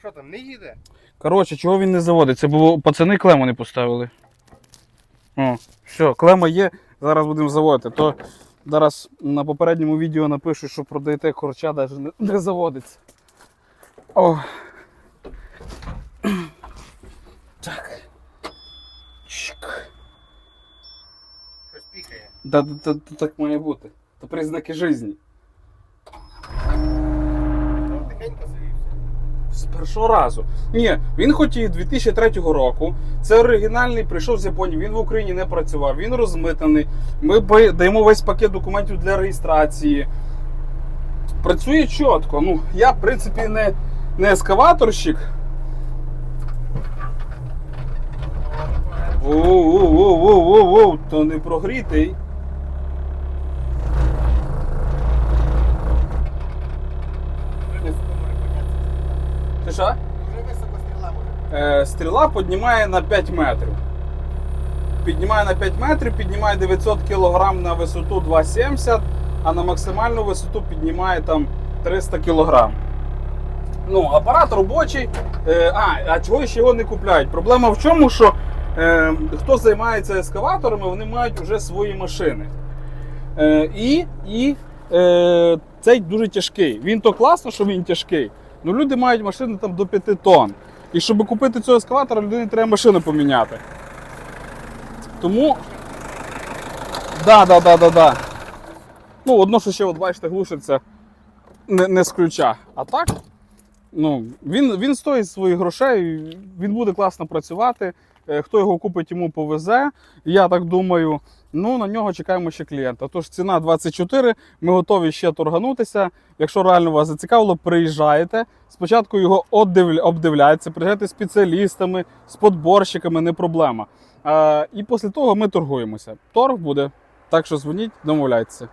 Що там, не їде? Коротше, чого він не заводиться? Бо пацани клему не поставили. О, все, клема є, зараз будемо заводити. То зараз на попередньому відео напишу, що продаєте корча, навіть не, не заводиться. О. Так. Чик. Щось пікає. Да, да, да, да, так має бути. Це признаки життя. Ну, тихенько завівся. З першого разу. Ні, він хотів 2003 року. Це оригінальний, прийшов з Японії. Він в Україні не працював, він розмитаний. Ми даємо весь пакет документів для реєстрації. Працює чітко. Ну, я, в принципі, не, не ескаваторщик. Воу-воу-воу-воу-воу, то не прогрітий. Дуже високо може піднятися. Ти що? Дуже високо стріла може. Е, стріла піднімає на 5 метрів. Піднімає на 5 метрів, піднімає 900 кг на висоту 2,70, а на максимальну висоту піднімає там 300 кг. Ну, апарат робочий. Е, а, а чого ще його не купляють? Проблема в чому, що е, хто займається ескаваторами, вони мають вже свої машини. Е, і і е, цей дуже тяжкий. Він то класно, що він тяжкий. Ну люди мають машини там до 5 тонн. І щоб купити цього ескаватора, людині треба машину поміняти. Тому. Да, да, да, да, да. Ну, одно, що ще, от бачите, глушиться не, не з ключа. А так, ну, він, він стоїть своїх грошей, він буде класно працювати. Е, Хто його купить, йому повезе. Я так думаю. Ну, на нього чекаємо ще клієнта. Тож ціна 24, ми готові ще торганутися. Якщо реально вас зацікавило, приїжджаєте. Спочатку його обдивля- обдивляється, приїжджайте спеціалістами, з подборщиками, не проблема. Е, і після того ми торгуємося. Торг буде. Так що дзвоніть, домовляйтеся.